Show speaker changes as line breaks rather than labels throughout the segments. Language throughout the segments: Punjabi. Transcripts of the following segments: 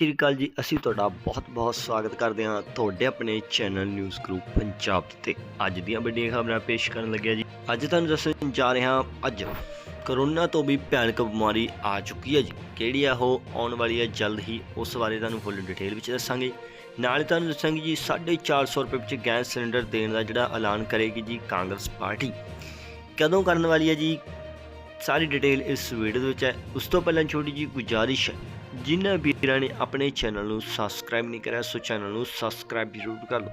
ਸ੍ਰੀ ਅਕਾਲ ਜੀ, ਅਸੀਂ ਤੁਹਾਡਾ ਬਹੁਤ-ਬਹੁਤ ਸਵਾਗਤ ਕਰਦੇ ਹਾਂ ਤੁਹਾਡੇ ਆਪਣੇ ਚੈਨਲ ਨਿਊਜ਼ ਗਰੁੱਪ ਪੰਜਾਬ ਤੇ। ਅੱਜ ਦੀਆਂ ਵੱਡੀਆਂ ਖਬਰਾਂ ਪੇਸ਼ ਕਰਨ ਲੱਗਿਆ ਜੀ। ਅੱਜ ਤੁਹਾਨੂੰ ਦੱਸਣ ਜਾ ਰਹੇ ਹਾਂ, ਅੱਜ ਕਰੋਨਾ ਤੋਂ ਵੀ ਭਿਆਨਕ ਬਿਮਾਰੀ ਆ ਚੁੱਕੀ ਹੈ ਜੀ। ਕਿਹੜੀ ਆ ਉਹ? ਆਉਣ ਵਾਲੀ ਹੈ ਜਲਦ ਹੀ, ਉਸ ਬਾਰੇ ਤੁਹਾਨੂੰ ਫੁੱਲ ਡਿਟੇਲ ਵਿੱਚ ਦੱਸਾਂਗੇ। ਨਾਲ ਤੁਹਾਨੂੰ ਦੱਸਾਂਗੇ ਜੀ 450 ਰੁਪਏ ਵਿੱਚ ਗੈਸ ਸਿਲੰਡਰ ਦੇਣ ਦਾ ਜਿਹੜਾ ਐਲਾਨ ਕਰੇਗੀ ਜੀ ਕਾਂਗਰਸ ਪਾਰਟੀ। ਕਦੋਂ ਕਰਨ ਵਾਲੀ ਹੈ ਜੀ? ਸਾਰੀ ਡਿਟੇਲ ਇਸ ਵੀਡੀਓ ਦੇ ਵਿੱਚ ਹੈ। ਉਸ ਤੋਂ ਪਹਿਲਾਂ ਛੋਟੀ ਜੀ ਗੁਜ਼ਾਰਿਸ਼ ਹੈ। ਜਿਨ੍ਹਾਂ ਵੀਰਾਂ ਨੇ ਆਪਣੇ ਚੈਨਲ ਨੂੰ ਸਬਸਕ੍ਰਾਈਬ ਨਹੀਂ ਕਰਿਆ, ਸੋ ਚੈਨਲ ਨੂੰ ਸਬਸਕ੍ਰਾਈਬ ਜ਼ਰੂਰ ਕਰ ਲਓ।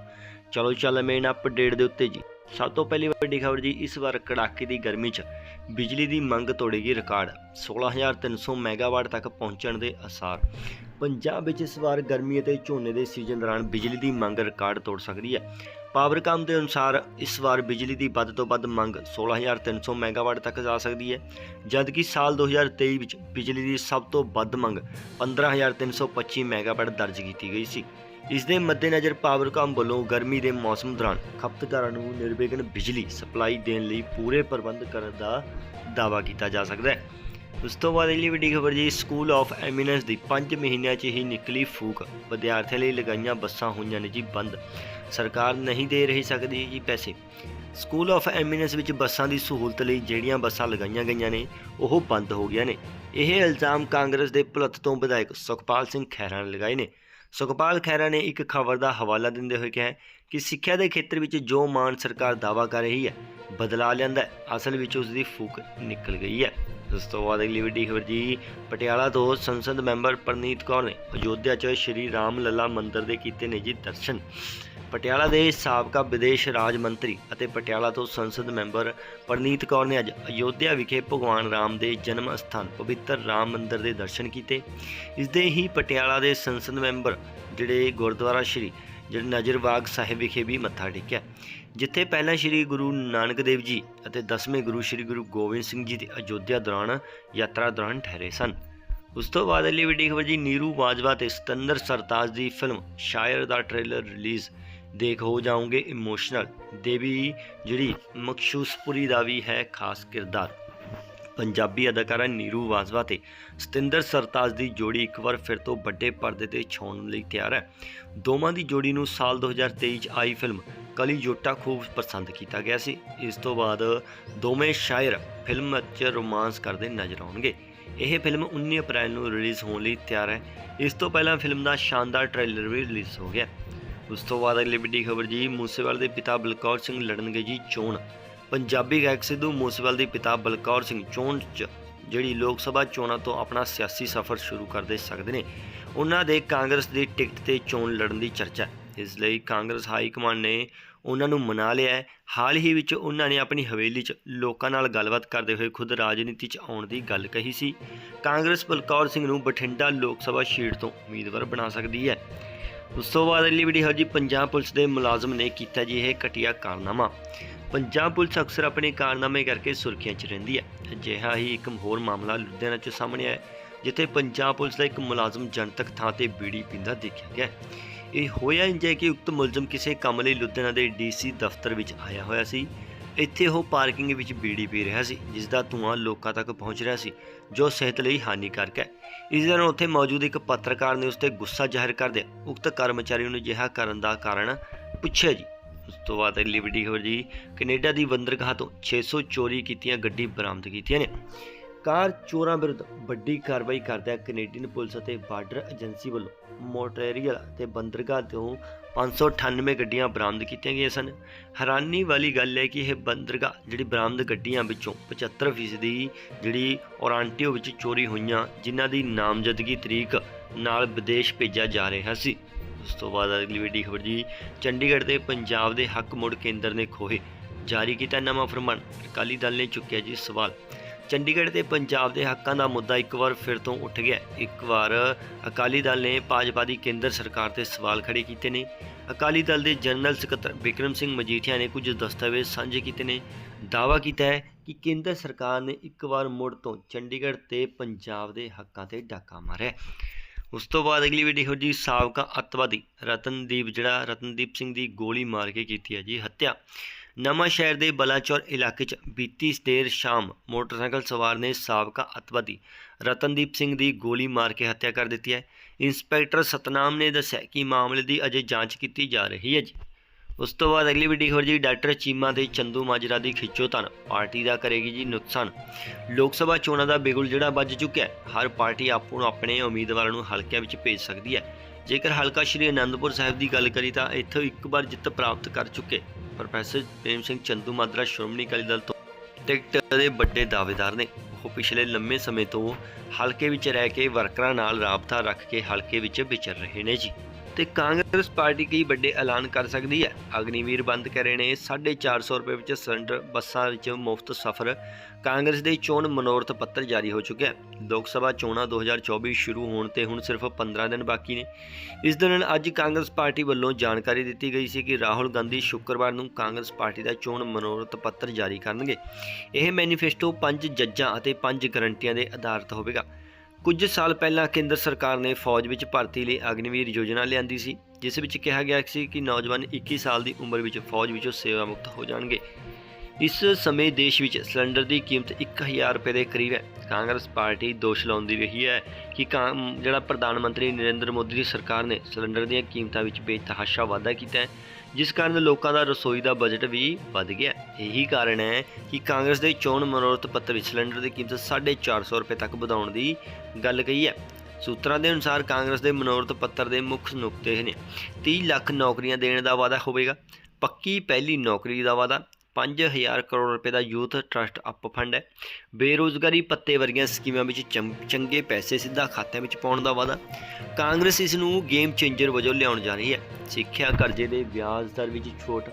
ਚਲੋ, ਚੱਲ ਮੇਨ ਅਪਡੇਟ ਦੇ ਉੱਤੇ ਜੀ। ਸਭ ਤੋਂ ਪਹਿਲੀ ਵੱਡੀ ਖਬਰ ਜੀ, ਇਸ ਵਾਰ ਕੜਾਕੇ ਦੀ ਗਰਮੀ 'ਚ ਬਿਜਲੀ ਦੀ ਮੰਗ ਤੋੜੇਗੀ ਰਿਕਾਰਡ 16300 ਮੈਗਾਵਾਟ ਤੱਕ ਪਹੁੰਚਣ ਦੇ ਅਸਾਰ। ਪੰਜਾਬ ਵਿੱਚ ਇਸ ਵਾਰ ਗਰਮੀ ਅਤੇ ਝੋਨੇ ਦੇ ਸੀਜ਼ਨ ਦੌਰਾਨ ਬਿਜਲੀ ਦੀ ਮੰਗ ਰਿਕਾਰਡ ਤੋੜ ਸਕਦੀ ਹੈ। ਪਾਵਰਕਾਮ ਦੇ ਅਨੁਸਾਰ ਇਸ ਵਾਰ ਬਿਜਲੀ ਦੀ ਵੱਧ ਤੋਂ ਵੱਧ ਮੰਗ 16300 ਮੈਗਾਵਾਟ ਤੱਕ ਜਾ ਸਕਦੀ ਹੈ ਜਦਕਿ ਸਾਲ 2023 ਵਿੱਚ ਬਿਜਲੀ ਦੀ ਸਭ ਤੋਂ ਵੱਧ ਮੰਗ 15325 ਮੈਗਾਵਾਟ ਦਰਜ ਕੀਤੀ ਗਈ ਸੀ। ਇਸ ਦੇ ਮੱਦੇਨਜ਼ਰ ਪਾਵਰਕਾਮ ਵੱਲੋਂ ਗਰਮੀ ਦੇ ਮੌਸਮ ਦੌਰਾਨ ਖਪਤਕਾਰਾਂ ਨੂੰ ਨਿਰਵਿਘਨ ਬਿਜਲੀ ਸਪਲਾਈ ਦੇਣ ਲਈ ਪੂਰੇ ਪ੍ਰਬੰਧ ਕਰਨ ਦਾ ਦਾਅਵਾ ਕੀਤਾ ਜਾ ਸਕਦਾ ਹੈ। ਉਸ ਤੋਂ ਬਾਅਦ ਅਗਲੀ ਵੱਡੀ ਖਬਰ ਜੀ ਸਕੂਲ ਆਫ ਐਮੀਨੈਂਸ ਦੀ 5 ਮਹੀਨਿਆਂ 'ਚ ਹੀ ਨਿਕਲੀ ਫੂਕ। ਵਿਦਿਆਰਥੀਆਂ ਲਈ ਲਗਾਈਆਂ ਬੱਸਾਂ ਹੋਈਆਂ ਨੇ ਜੀ ਬੰਦ। ਸਰਕਾਰ ਨਹੀਂ ਦੇ ਰਹੀ ਸਕਦੀ ਜੀ ਪੈਸੇ। ਸਕੂਲ ਆਫ ਐਮੀਨੈਂਸ ਵਿੱਚ ਬੱਸਾਂ ਦੀ ਸਹੂਲਤ ਲਈ ਜਿਹੜੀਆਂ ਬੱਸਾਂ ਲਗਾਈਆਂ ਗਈਆਂ ਨੇ, ਉਹ ਬੰਦ ਹੋ ਗਈਆਂ ਨੇ। ਇਹ ਇਲਜ਼ਾਮ ਕਾਂਗਰਸ ਦੇ ਭੁਲੱਥ ਤੋਂ ਵਿਧਾਇਕ ਸੁਖਪਾਲ ਸਿੰਘ ਖਹਿਰਾ ਨੇ ਲਗਾਏ ਨੇ। ਸੁਖਪਾਲ ਖਹਿਰਾ ਨੇ ਇੱਕ ਖਬਰ ਦਾ ਹਵਾਲਾ ਦਿੰਦੇ ਹੋਏ ਕਿਹਾ ਕਿ ਸਿੱਖਿਆ ਦੇ ਖੇਤਰ ਵਿੱਚ ਜੋ ਮਾਨ ਸਰਕਾਰ ਦਾਵਾ ਕਰ ਰਹੀ ਹੈ, ਬਦਲਾ ਲੈਂਦਾ ਅਸਲ ਵਿੱਚ ਉਸ ਦੀ ਫੂਕ ਨਿਕਲ ਗਈ ਹੈ। ਉਸ ਤੋਂ ਬਾਅਦ ਅਗਲੀ ਵੱਡੀ ਖਬਰ ਜੀ, ਪਟਿਆਲਾ ਤੋਂ ਸੰਸਦ ਮੈਂਬਰ ਪ੍ਰਨੀਤ ਕੌਰ ਨੇ ਅਯੋਧਿਆ 'ਚ ਸ਼੍ਰੀ ਰਾਮ ਲੱਲਾ ਮੰਦਿਰ ਦੇ ਕੀਤੇ ਨੇ ਜੀ ਦਰਸ਼ਨ। ਪਟਿਆਲਾ ਦੇ ਸਾਬਕਾ ਵਿਦੇਸ਼ ਰਾਜ ਮੰਤਰੀ ਅਤੇ ਪਟਿਆਲਾ ਤੋਂ ਸੰਸਦ ਮੈਂਬਰ ਪ੍ਰਨੀਤ ਕੌਰ ਨੇ ਅੱਜ ਅਯੋਧਿਆ ਵਿਖੇ ਭਗਵਾਨ ਰਾਮ ਦੇ ਜਨਮ ਸਥਾਨ, ਪਵਿੱਤਰ ਰਾਮ ਮੰਦਿਰ ਦੇ ਦਰਸ਼ਨ ਕੀਤੇ। ਇਸ ਦੇ ਹੀ ਪਟਿਆਲਾ ਦੇ ਸੰਸਦ ਮੈਂਬਰ, ਜਿਹੜੇ ਗੁਰਦੁਆਰਾ ਸ਼੍ਰੀ, ਜਿਹੜੇ ਨਜ਼ਰਬਾਗ ਸਾਹਿਬ ਵਿਖੇ ਵੀ ਮੱਥਾ ਟੇਕਿਆ। ਜਿੱਥੇ ਪਹਿਲਾਂ ਸ਼੍ਰੀ ਗੁਰੂ ਨਾਨਕ ਦੇਵ ਜੀ ਅਤੇ ਦਸਵੇਂ ਗੁਰੂ ਸ਼੍ਰੀ ਗੁਰੂ ਗੋਬਿੰਦ ਸਿੰਘ ਜੀ ਦੀ ਅਯੋਧਿਆ ਦੌਰਾਨ ਯਾਤਰਾ ਦੌਰਾਨ ਠਹਿਰੇ ਸਨ। ਉਸ ਤੋਂ ਬਾਅਦ ਅਗਲੀ ਵੱਡੀ ਖਬਰ ਜੀ, ਨੀਰੂ ਬਾਜਵਾ ਤੇ ਸਤੰਦਰ ਸਰਤਾਜ ਦੀ ਫਿਲਮ ਸ਼ਾਇਰ ਦਾ ਟ੍ਰੇਲਰ ਰਿਲੀਜ਼ ਦੇਖ ਹੋ ਜਾਓਗੇ ਇਮੋਸ਼ਨਲ ਦੇਵੀ ਜਿਹੜੀ ਮਖਸ਼ੂਸਪੁਰੀ ਦਾ ਵੀ ਹੈ ਖਾਸ ਕਿਰਦਾਰ। ਪੰਜਾਬੀ ਅਦਾਕਾਰਾ ਨੀਰੂ ਬਾਜਵਾ ਤੇ ਸਤਿੰਦਰ ਸਰਤਾਜ ਦੀ ਜੋੜੀ ਇੱਕ ਵਾਰ ਫਿਰ ਤੋਂ ਵੱਡੇ ਪਰਦੇ ਤੇ ਛਾਉਣ ਲਈ ਤਿਆਰ ਹੈ। ਦੋਵਾਂ ਦੀ ਜੋੜੀ ਨੂੰ ਸਾਲ 2023 ਚ ਆਈ ਫਿਲਮ ਕਲੀ ਜੋਟਾ ਖੂਬ ਪਸੰਦ ਕੀਤਾ ਗਿਆ ਸੀ। ਇਸ ਤੋਂ ਬਾਅਦ ਦੋਵੇਂ ਸ਼ਾਇਰ ਫਿਲਮ 'ਚ ਰੋਮਾਂਸ ਕਰਦੇ ਨਜ਼ਰ ਆਉਣਗੇ। ਇਹ ਫਿਲਮ 19 ਅਪ੍ਰੈਲ ਨੂੰ ਰਿਲੀਜ਼ ਹੋਣ ਲਈ ਤਿਆਰ ਹੈ। ਇਸ ਤੋਂ ਪਹਿਲਾਂ ਫਿਲਮ ਦਾ ਸ਼ਾਨਦਾਰ ਟ੍ਰੇਲਰ ਵੀ ਰਿਲੀਜ਼ ਹੋ ਗਿਆ। ਉਸ ਤੋਂ ਬਾਅਦ ਅਗਲੀ ਵੱਡੀ ਖਬਰ ਜੀ, ਮੂਸੇਵਾਲ ਦੇ ਪਿਤਾ ਬਲਕੌਰ ਸਿੰਘ ਲੜਨਗੇ ਜੀ ਚੋਣ। ਪੰਜਾਬੀ ਗਾਇਕ ਸਿੱਧੂ ਮੂਸੇਵਾਲ ਦੇ ਪਿਤਾ ਬਲਕੌਰ ਸਿੰਘ ਚੋਣ 'ਚ ਜਿਹੜੀ ਲੋਕ ਸਭਾ ਚੋਣਾਂ ਤੋਂ ਆਪਣਾ ਸਿਆਸੀ ਸਫ਼ਰ ਸ਼ੁਰੂ ਕਰਦੇ ਸਕਦੇ ਨੇ। ਉਹਨਾਂ ਦੇ ਕਾਂਗਰਸ ਦੀ ਟਿਕਟ ਤੇ ਚੋਣ ਲੜਨ ਦੀ ਚਰਚਾ। ਇਸ ਲਈ ਕਾਂਗਰਸ ਹਾਈ ਕਮਾਂਡ ਨੇ ਉਹਨਾਂ ਨੂੰ ਮਨਾ ਲਿਆ ਹਾਲ ਹੀ ਵਿੱਚ ਉਹਨਾਂ ਨੇ ਆਪਣੀ ਹਵੇਲੀ 'ਚ ਲੋਕਾਂ ਨਾਲ ਗੱਲਬਾਤ ਕਰਦੇ ਹੋਏ ਖੁਦ ਰਾਜਨੀਤੀ 'ਚ ਆਉਣ ਦੀ ਗੱਲ ਕਹੀ ਸੀ। ਕਾਂਗਰਸ ਬਲਕੌਰ ਸਿੰਘ ਨੂੰ ਬਠਿੰਡਾ ਲੋਕ ਸਭਾ ਸੀਟ ਤੋਂ ਉਮੀਦਵਾਰ ਬਣਾ ਸਕਦੀ ਹੈ। ਉਸ ਤੋਂ ਬਾਅਦ ਅਗਲੀ ਵੀਡੀਓ ਜੀ ਪੰਜਾਬ ਪੁਲਿਸ ਦੇ ਮੁਲਾਜ਼ਮ ਨੇ ਕੀਤਾ ਜੀ ਇਹ ਘਟੀਆ ਕਾਰਨਾਮਾ। ਪੰਜਾਬ ਪੁਲਿਸ ਅਕਸਰ ਆਪਣੇ ਕਾਰਨਾਮੇ ਕਰਕੇ ਸੁਰਖੀਆਂ 'ਚ ਰਹਿੰਦੀ ਹੈ। ਅਜਿਹਾ ਹੀ ਇੱਕ ਹੋਰ ਮਾਮਲਾ ਲੁਧਿਆਣਾ 'ਚ ਸਾਹਮਣੇ ਆਇਆ ਜਿੱਥੇ ਪੰਜਾਬ ਪੁਲਿਸ ਦਾ ਇੱਕ ਮੁਲਾਜ਼ਮ ਜਨਤਕ ਥਾਂ ਤੇ ਬੀੜੀ ਪੀਂਦਾ ਦੇਖਿਆ ਗਿਆ ਇਹ ਹੋਇਆ ਇੰਜ ਹੈ ਕਿ ਉਕਤ ਮੁਲਜ਼ਮ ਕਿਸੇ ਕੰਮ ਲਈ ਲੁਧਿਆਣਾ ਦੇ ਡੀਸੀ ਦਫ਼ਤਰ ਵਿੱਚ ਆਇਆ ਹੋਇਆ ਸੀ। ਇੱਥੇ ਉਹ ਪਾਰਕਿੰਗ ਵਿੱਚ ਬੀੜੀ ਪੀ ਰਿਹਾ ਸੀ ਜਿਸ ਦਾ ਧੂੰਆਂ ਲੋਕਾਂ ਤੱਕ ਪਹੁੰਚ ਰਿਹਾ ਸੀ, ਜੋ ਸਿਹਤ ਲਈ ਹਾਨੀਕਾਰਕ ਹੈ। ਇਸ ਦੌਰਾਨ ਉੱਥੇ ਮੌਜੂਦ ਇੱਕ ਪੱਤਰਕਾਰ ਨੇ ਉਸ ਤੇ ਗੁੱਸਾ ਜ਼ਾਹਿਰ ਕਰਦੇ ਉਕਤ ਕਰਮਚਾਰੀ ਨੂੰ ਅਜਿਹਾ ਕਰਨ ਦਾ ਕਾਰਨ ਪੁੱਛਿਆ ਜੀ। ਉਸ ਤੋਂ ਬਾਅਦ ਅਗਲੀ ਵੱਡੀ ਜੀ, ਕੈਨੇਡਾ ਦੀ ਬੰਦਰਗਾਹ ਤੋਂ 600 ਚੋਰੀ ਕੀਤੀਆਂ ਗੱਡੀ ਬਰਾਮਦ ਕੀਤੀਆਂ ਨੇ। ਕਾਰ ਚੋਰਾਂ ਵਿਰੁੱਧ ਵੱਡੀ ਕਾਰਵਾਈ ਕਰਦਿਆਂ ਕੈਨੇਡੀਅਨ ਪੁਲਿਸ ਅਤੇ ਬਾਰਡਰ ਏਜੰਸੀ ਵੱਲੋਂ ਮੋਟਰੀਅਲ ਤੇ ਬੰਦਰਗਾਹ ਤੋਂ 598 ਗੱਡੀਆਂ ਬਰਾਮਦ ਕੀਤੀਆਂ ਗਈਆਂ ਸਨ। ਹੈਰਾਨੀ ਵਾਲੀ ਗੱਲ ਹੈ ਕਿ ਇਹ ਬੰਦਰਗਾਹ ਜਿਹੜੀ ਬਰਾਮਦ ਗੱਡੀਆਂ ਵਿੱਚੋਂ 75% ਦੀ ਜਿਹੜੀ ਔਰਾਂਟਿਓ ਵਿੱਚ ਚੋਰੀ ਹੋਈਆਂ, ਜਿਨ੍ਹਾਂ ਦੀ ਨਾਮਜ਼ਦਗੀ ਤਰੀਕ ਨਾਲ ਵਿਦੇਸ਼ ਭੇਜਿਆ ਜਾ ਰਿਹਾ ਸੀ। ਉਸ ਤੋਂ ਬਾਅਦ ਅਗਲੀ ਵੱਡੀ ਖਬਰ ਜੀ, ਚੰਡੀਗੜ੍ਹ ਦੇ ਪੰਜਾਬ ਦੇ ਹੱਕ ਮੁੜ ਕੇਂਦਰ ਨੇ ਖੋਹੇ। ਜਾਰੀ ਕੀਤਾ ਨਵਾਂ ਫਰਮਾਨ। ਅਕਾਲੀ ਦਲ ਨੇ ਚੁੱਕਿਆ ਜੀ ਸਵਾਲ। ਚੰਡੀਗੜ੍ਹ ਤੇ ਪੰਜਾਬ ਦੇ ਹੱਕਾਂ ਦਾ ਮੁੱਦਾ ਇੱਕ ਵਾਰ ਫਿਰ ਤੋਂ ਉੱਠ ਗਿਆ ਇੱਕ ਵਾਰ ਅਕਾਲੀ ਦਲ ਨੇ ਭਾਜਪਾ ਦੀ ਕੇਂਦਰ ਸਰਕਾਰ ਤੇ ਸਵਾਲ ਖੜੇ ਕੀਤੇ ਨੇ। ਅਕਾਲੀ ਦਲ ਦੇ ਜਨਰਲ ਸਕੱਤਰ ਵਿਕਰਮ ਸਿੰਘ ਮਜੀਠੀਆ ਨੇ ਕੁਝ ਦਸਤਾਵੇਜ਼ ਸਾਂਝੇ ਕੀਤੇ ਨੇ। ਦਾਅਵਾ ਕੀਤਾ ਹੈ ਕਿ ਕੇਂਦਰ ਸਰਕਾਰ ਨੇ ਇੱਕ ਵਾਰ ਮੁੜ ਤੋਂ ਚੰਡੀਗੜ੍ਹ ਤੇ ਪੰਜਾਬ ਦੇ ਹੱਕਾਂ ਤੇ ਡਾਕਾ ਮਾਰਿਆ ਉਸ ਤੋਂ ਬਾਅਦ ਅਗਲੀ ਵੀਡੀਓ ਜੀ, ਸਾਬਕਾ ਅੱਤਵਾਦੀ ਰਤਨਦੀਪ, ਜਿਹੜਾ ਰਤਨਦੀਪ ਸਿੰਘ ਦੀ ਗੋਲੀ ਮਾਰ ਕੇ ਕੀਤੀ ਹੈ ਜੀ ਹੱਤਿਆ। ਨਵਾਂ ਸ਼ਹਿਰ ਦੇ ਬਲਾਚੌਰ ਇਲਾਕੇ 'ਚ ਬੀਤੀ ਦੇਰ ਸ਼ਾਮ ਮੋਟਰਸਾਈਕਲ ਸਵਾਰ ਨੇ ਸਾਬਕਾ ਅੱਤਵਾਦੀ ਰਤਨਦੀਪ ਸਿੰਘ ਦੀ ਗੋਲੀ ਮਾਰ ਕੇ ਹੱਤਿਆ ਕਰ ਦਿੱਤੀ ਹੈ। ਇੰਸਪੈਕਟਰ ਸਤਨਾਮ ਨੇ ਦੱਸਿਆ ਕਿ ਮਾਮਲੇ ਦੀ ਅਜੇ ਜਾਂਚ ਕੀਤੀ ਜਾ ਰਹੀ ਹੈ ਜੀ। ਉਸ ਤੋਂ ਬਾਅਦ ਅਗਲੀ ਵੱਡੀ ਖਬਰ ਜੀ, ਡਾਕਟਰ ਚੀਮਾ ਦੇ ਚੰਦੂ ਮਾਜਰਾ ਦੀ ਖਿੱਚੋਤਾਣ ਪਾਰਟੀ ਦਾ ਕਰੇਗੀ ਜੀ ਨੁਕਸਾਨ। ਲੋਕ ਸਭਾ ਚੋਣਾਂ ਦਾ ਬਿਗੁਲ ਜਿਹੜਾ ਵੱਜ ਚੁੱਕਿਆ ਹਰ ਪਾਰਟੀ ਆਪੋ ਨੂੰ ਆਪਣੇ ਉਮੀਦਵਾਰਾਂ ਨੂੰ ਹਲਕਿਆਂ ਵਿੱਚ ਭੇਜ ਸਕਦੀ ਹੈ। ਜੇਕਰ ਹਲਕਾ ਸ਼੍ਰੀ ਅਨੰਦਪੁਰ ਸਾਹਿਬ ਦੀ ਗੱਲ ਕਰੀ ਤਾਂ ਇੱਥੋਂ ਇੱਕ ਵਾਰ ਜਿੱਤ ਪ੍ਰਾਪਤ ਕਰ ਚੁੱਕੇ ਪ੍ਰੋਫੈਸਰ ਪ੍ਰੇਮ ਸਿੰਘ ਚੰਦੂ ਮਾਜਰਾ ਸ਼੍ਰੋਮਣੀ ਅਕਾਲੀ ਦਲ ਤੋਂ ਟਿਕਟ ਦੇ ਵੱਡੇ ਦਾਅਵੇਦਾਰ ਨੇ। ਉਹ ਪਿਛਲੇ ਲੰਮੇ ਸਮੇਂ ਤੋਂ ਹਲਕੇ ਵਿੱਚ ਰਹਿ ਕੇ ਵਰਕਰਾਂ ਨਾਲ ਰਾਬਤਾ ਰੱਖ ਕੇ ਹਲਕੇ ਵਿੱਚ ਵਿਚਰ ਰਹੇ ਨੇ ਜੀ। ਤੇ ਕਾਂਗਰਸ ਪਾਰਟੀ ਕਈ ਵੱਡੇ ਐਲਾਨ ਕਰ ਸਕਦੀ ਹੈ। ਅਗਨੀਵੀਰ ਬੰਦ ਕਰੇ ਨੇ 450 ਰੁਪਏ ਵਿੱਚ ਸਿਲੰਡਰ, ਬੱਸਾਂ ਵਿੱਚ ਮੁਫਤ ਸਫ਼ਰ। ਕਾਂਗਰਸ ਦੇ ਚੋਣ ਮਨੋਰਥ ਪੱਤਰ ਜਾਰੀ ਹੋ ਚੁੱਕਿਆ ਲੋਕ ਸਭਾ ਚੋਣਾਂ 2024 ਸ਼ੁਰੂ ਹੋਣ ਤੇ ਹੁਣ ਸਿਰਫ 15 ਦਿਨ ਬਾਕੀ ਨੇ। ਇਸ ਦੌਰਾਨ ਅੱਜ ਕਾਂਗਰਸ ਪਾਰਟੀ ਵੱਲੋਂ ਜਾਣਕਾਰੀ ਦਿੱਤੀ ਗਈ ਸੀ ਕਿ ਰਾਹੁਲ ਗਾਂਧੀ ਸ਼ੁੱਕਰਵਾਰ ਨੂੰ ਕਾਂਗਰਸ ਪਾਰਟੀ ਦਾ ਚੋਣ ਮਨੋਰਥ ਪੱਤਰ ਜਾਰੀ ਕਰਨਗੇ। ਇਹ ਮੈਨੀਫੈਸਟੋ ਪੰਜ ਜੱਜਾਂ ਅਤੇ ਪੰਜ ਗਰੰਟੀਆਂ ਦੇ ਆਧਾਰਿਤ ਹੋਵੇਗਾ। ਕੁਝ ਸਾਲ ਪਹਿਲਾਂ ਕੇਂਦਰ ਸਰਕਾਰ ਨੇ ਫੌਜ ਵਿੱਚ ਭਰਤੀ ਲਈ ਅਗਨੀਵੀਰ ਯੋਜਨਾ ਲਿਆਂਦੀ ਸੀ, ਜਿਸ ਵਿੱਚ ਕਿਹਾ ਗਿਆ ਸੀ ਕਿ ਨੌਜਵਾਨ 21 ਸਾਲ ਦੀ ਉਮਰ ਵਿੱਚ ਫੌਜ ਵਿੱਚੋਂ ਸੇਵਾ ਮੁਕਤ ਹੋ ਜਾਣਗੇ। ਇਸ ਸਮੇਂ ਦੇਸ਼ ਵਿੱਚ ਸਿਲੰਡਰ ਦੀ ਕੀਮਤ 1000 ਰੁਪਏ ਦੇ ਕਰੀਬ ਹੈ। ਕਾਂਗਰਸ ਪਾਰਟੀ ਦੋਸ਼ ਲਾਉਂਦੀ ਰਹੀ ਹੈ ਕਿ ਕਾਂ- ਜਿਹੜਾ ਪ੍ਰਧਾਨ ਮੰਤਰੀ ਨਰਿੰਦਰ ਮੋਦੀ ਦੀ ਸਰਕਾਰ ਨੇ ਸਿਲੰਡਰ ਦੀਆਂ ਕੀਮਤਾਂ ਵਿੱਚ ਬੇਤਹਾਸ਼ਾ ਵਾਧਾ ਕੀਤਾ ਹੈ, ਜਿਸ ਕਾਰਨ ਲੋਕਾਂ ਦਾ ਰਸੋਈ ਦਾ ਬਜਟ ਵੀ ਵੱਧ ਗਿਆ ਇਹੀ ਕਾਰਨ ਹੈ ਕਿ ਕਾਂਗਰਸ ਦੇ ਚੋਣ ਮਨੋਰਥ ਪੱਤਰ ਵਿੱਚ ਸਿਲੰਡਰ ਦੀ ਕੀਮਤ 450 ਰੁਪਏ ਤੱਕ ਵਧਾਉਣ ਦੀ ਗੱਲ ਕਹੀ ਹੈ। ਸੂਤਰਾਂ ਦੇ ਅਨੁਸਾਰ ਕਾਂਗਰਸ ਦੇ ਮਨੋਰਥ ਪੱਤਰ ਦੇ ਮੁੱਖ ਨੁਕਤੇ ਨੇ 30 ਲੱਖ ਨੌਕਰੀਆਂ ਦੇਣ ਦਾ ਵਾਅਦਾ ਹੋਵੇਗਾ, ਪੱਕੀ ਪਹਿਲੀ ਨੌਕਰੀ ਦਾ ਵਾਅਦਾ 5000 ਕਰੋੜ ਰੁਪਏ ਦਾ ਯੂਥ ਟਰਸਟ ਅਪ ਫੰਡ ਹੈ। ਬੇਰੋਜ਼ਗਾਰੀ ਪੱਤੇ ਵਰਗੀਆਂ ਸਕੀਮਾਂ ਵਿੱਚ ਚੰ- ਚੰਗੇ ਪੈਸੇ ਸਿੱਧਾ ਖਾਤਿਆਂ ਵਿੱਚ ਪਾਉਣ ਦਾ ਵਾਅਦਾ। ਕਾਂਗਰਸ ਇਸ ਨੂੰ ਗੇਮ ਚੇਂਜਰ ਵਜੋਂ ਲਿਆਉਣ ਜਾ ਰਹੀ ਹੈ। ਸਿੱਖਿਆ ਕਰਜ਼ੇ ਦੇ ਵਿਆਜ ਦਰ ਵਿੱਚ ਛੋਟ,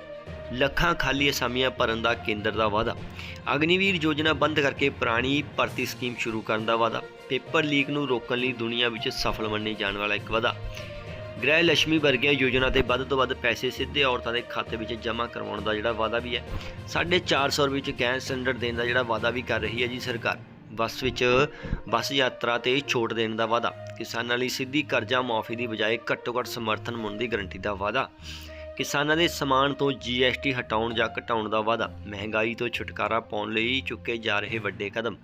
ਲੱਖਾਂ ਖਾਲੀ ਅਸਾਮੀਆਂ ਭਰਨ ਦਾ ਕੇਂਦਰ ਦਾ ਵਾਅਦਾ। ਅਗਨੀਵੀਰ ਯੋਜਨਾ ਬੰਦ ਕਰਕੇ ਪੁਰਾਣੀ ਭਰਤੀ ਸਕੀਮ ਸ਼ੁਰੂ ਕਰਨ ਦਾ ਵਾਅਦਾ। ਪੇਪਰ ਲੀਕ ਨੂੰ ਰੋਕਣ ਲਈ ਦੁਨੀਆ ਵਿੱਚ ਸਫਲ ਮੰਨੇ ਜਾਣ ਵਾਲਾ ਇੱਕ ਵਾਅਦਾ। ਗ੍ਰਹਿ ਲక్ష్ਮੀ ਵਰਗੀਆਂ ਯੋਜਨਾ ਤੇ ਵੱਧ ਤੋਂ ਵੱਧ ਪੈਸੇ ਸਿੱਧੇ ਔਰਤਾਂ ਦੇ ਖਾਤੇ ਵਿੱਚ ਜਮ੍ਹਾਂ ਕਰਵਾਉਣ ਦਾ ਜਿਹੜਾ ਵਾਅਦਾ ਵੀ ਹੈ। 450 ਰੁਪਏ ਵਿੱਚ ਗੈਸ ਸਿਲੰਡਰ ਦੇਣ ਦਾ ਜਿਹੜਾ ਵਾਅਦਾ ਵੀ ਕਰ ਰਹੀ ਹੈ ਜੀ ਸਰਕਾਰ। ਬੱਸ ਵਿੱਚ ਬੱਸ ਯਾਤਰਾ ਤੇ ਛੋਟ ਦੇਣ ਦਾ ਵਾਅਦਾ। ਕਿਸਾਨਾਂ ਲਈ ਸਿੱਧੀ ਕਰਜ਼ਾ ਮਾਫੀ ਦੀ ਬਜਾਏ ਘੱਟੋ ਘੱਟ ਸਮਰਥਨ ਮੁੱਲ ਦੀ ਗਰੰਟੀ ਦਾ ਵਾਅਦਾ। ਕਿਸਾਨਾਂ ਦੇ ਸਮਾਨ ਤੋਂ ਜੀਐਸਟੀ ਹਟਾਉਣ ਜਾਂ ਘਟਾਉਣ ਦਾ ਵਾਅਦਾ। ਮਹਿੰਗਾਈ ਤੋਂ ਛੁਟਕਾਰਾ ਪਾਉਣ ਲਈ ਚੁੱਕੇ ਜਾ ਰਹੇ ਵੱਡੇ ਕਦਮ।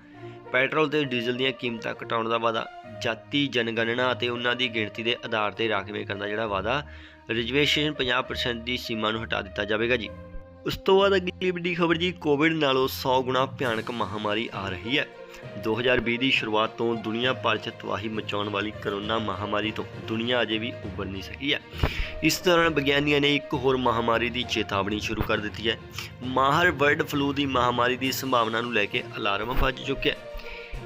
ਪੈਟਰੋਲ ਤੇ ਡੀਜ਼ਲ ਦੀਆਂ ਕੀਮਤਾਂ ਘਟਾਉਣ ਦਾ ਵਾਅਦਾ। ਜਾਤੀ, ਜਨਗਣਨਾ ਅਤੇ ਉਹਨਾਂ ਦੀ ਗਿਣਤੀ ਦੇ ਆਧਾਰ ਤੇ ਰਾਖਵੇਂ ਕਰਨ ਦਾ ਜਿਹੜਾ ਵਾਅਦਾ ਰਿਜ਼ਰਵੇਸ਼ਨ 50% ਦੀ ਸੀਮਾ ਨੂੰ ਹਟਾ ਦਿੱਤਾ ਜਾਵੇਗਾ ਜੀ। ਉਸ ਤੋਂ ਬਾਅਦ ਅਗਲੀ ਵੱਡੀ ਖਬਰ ਜੀ ਕੋਵਿਡ ਨਾਲੋਂ 100 ਗੁਣਾ ਭਿਆਨਕ ਮਹਾਮਾਰੀ ਆ ਰਹੀ ਹੈ। 2020 ਦੀ ਸ਼ੁਰੂਆਤ ਤੋਂ ਦੁਨੀਆ ਭਰ 'ਚ ਤਬਾਹੀ ਮਚਾਉਣ ਵਾਲੀ ਕਰੋਨਾ ਮਹਾਮਾਰੀ ਤੋਂ ਦੁਨੀਆ ਅਜੇ ਵੀ ਉੱਭਰ ਨਹੀਂ ਸਕੀ ਹੈ। ਇਸ ਦੌਰਾਨ ਵਿਗਿਆਨੀਆਂ ਨੇ ਇੱਕ ਹੋਰ ਮਹਾਮਾਰੀ ਦੀ ਚੇਤਾਵਨੀ ਸ਼ੁਰੂ ਕਰ ਦਿੱਤੀ ਹੈ। ਮਾਹਰ ਬਰਡ ਫਲੂ ਦੀ ਮਹਾਮਾਰੀ ਦੀ ਸੰਭਾਵਨਾ ਨੂੰ ਲੈ ਕੇ ਅਲਾਰਮ ਵੱਜ ਚੁੱਕਿਆ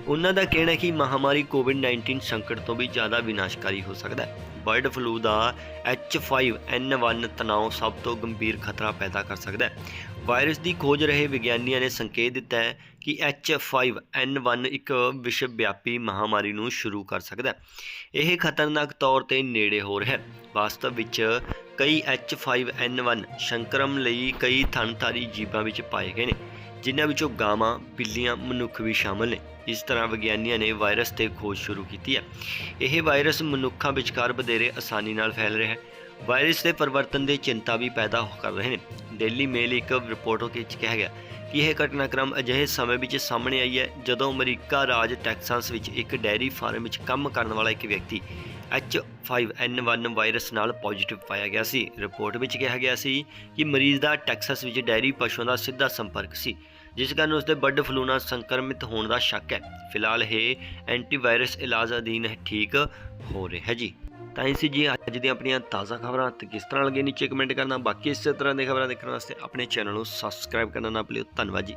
ਉਹਨਾਂ ਦਾ ਕਹਿਣਾ ਹੈ ਕਿ ਮਹਾਮਾਰੀ ਕੋਵਿਡ-19 ਸੰਕਟ ਤੋਂ ਵੀ ਜ਼ਿਆਦਾ ਵਿਨਾਸ਼ਕਾਰੀ ਹੋ ਸਕਦਾ ਹੈ। ਬਰਡ ਫਲੂ ਦਾ H5N1 ਤਣਾਅ ਸਭ ਤੋਂ ਗੰਭੀਰ ਖਤਰਾ ਪੈਦਾ ਕਰ ਸਕਦਾ ਹੈ। ਵਾਇਰਸ ਦੀ ਖੋਜ ਰਹੇ ਵਿਗਿਆਨੀਆਂ ਨੇ ਸੰਕੇਤ ਦਿੱਤਾ ਹੈ ਕਿ H5N1 ਇੱਕ ਵਿਸ਼ਵ ਵਿਆਪੀ ਮਹਾਮਾਰੀ ਨੂੰ ਸ਼ੁਰੂ ਕਰ ਸਕਦਾ ਹੈ। ਇਹ ਖਤਰਨਾਕ ਤੌਰ ਤੇ ਨੇੜੇ ਹੋ ਰਿਹਾ ਹੈ। ਵਾਸਤਵ ਵਿੱਚ ਕਈ H5N1 ਸੰਕਰਮ ਲਈ ਕਈ ਥਣਧਾਰੀ ਜੀਵਾਂ ਵਿੱਚ ਪਾਏ ਗਏ ਨੇ। ਜਿਨ੍ਹਾਂ ਵਿੱਚੋਂ ਗਾਵਾਂ, ਬਿੱਲੀਆਂ, ਮਨੁੱਖ ਵੀ ਸ਼ਾਮਲ ਨੇ। ਇਸ ਤਰ੍ਹਾਂ ਵਿਗਿਆਨੀਆਂ ਨੇ ਵਾਇਰਸ ਤੇ ਖੋਜ ਸ਼ੁਰੂ ਕੀਤੀ ਹੈ। ਇਹ ਵਾਇਰਸ ਮਨੁੱਖਾਂ ਵਿਚਕਾਰ ਵਧੇਰੇ ਆਸਾਨੀ ਨਾਲ ਫੈਲ ਰਿਹਾ ਹੈ। ਵਾਇਰਸ ਦੇ ਪਰਿਵਰਤਨ ਦੀ ਚਿੰਤਾ ਵੀ ਪੈਦਾ ਕਰ ਰਹੇ ਨੇ। ਡੇਲੀ ਮੇਲ ਇੱਕ ਰਿਪੋਰਟ ਵਿੱਚ ਕਿਹਾ ਗਿਆ ਕਿ ਇਹ ਘਟਨਾਕ੍ਰਮ ਅਜਿਹੇ ਸਮੇਂ ਵਿੱਚ ਸਾਹਮਣੇ ਆਈ ਹੈ ਜਦੋਂ ਅਮਰੀਕਾ ਰਾਜ ਟੈਕਸਾਸ ਵਿੱਚ ਇੱਕ ਡੈਰੀ ਫਾਰਮ ਵਿੱਚ ਕੰਮ ਕਰਨ ਵਾਲਾ ਇੱਕ ਵਿਅਕਤੀ H5N1 ਵਾਇਰਸ ਨਾਲ ਪੋਜ਼ਿਟਿਵ ਪਾਇਆ ਗਿਆ ਸੀ। ਰਿਪੋਰਟ ਵਿੱਚ ਕਿਹਾ ਗਿਆ ਸੀ ਕਿ ਮਰੀਜ਼ ਦਾ ਟੈਕਸਾਸ ਵਿੱਚ ਡੈਰੀ ਪਸ਼ੂਆਂ ਦਾ ਸਿੱਧਾ ਸੰਪਰਕ ਸੀ, ਜਿਸ ਕਾਰਨ ਉਸ ਦੇ ਬਰਡ ਫਲੂ ਨਾਲ ਸੰਕਰਮਿਤ ਹੋਣ ਦਾ ਸ਼ੱਕ ਹੈ। ਫਿਲਹਾਲ ਇਹ ਐਂਟੀਵਾਇਰਸ ਇਲਾਜ ਅਧੀਨ ਠੀਕ ਹੋ ਰਿਹਾ ਹੈ ਜੀ। ਤਾਂ ਇਸੇ ਜੀ ਅੱਜ ਦੀਆਂ ਆਪਣੀਆਂ ਤਾਜ਼ਾ ਖਬਰਾਂ ਤੇ ਕਿਸ ਤਰ੍ਹਾਂ ਲੱਗੇ ਨੀਚੇ ਕਮੈਂਟ ਕਰਨਾ। ਬਾਕੀ ਇਸੇ ਤਰ੍ਹਾਂ ਦੀਆਂ ਖਬਰਾਂ ਦੇਖਣ ਵਾਸਤੇ ਆਪਣੇ ਚੈਨਲ ਨੂੰ ਸਬਸਕ੍ਰਾਈਬ ਕਰਨਾ ਨਾ ਭੁੱਲਿਓ। ਧੰਨਵਾਦ ਜੀ।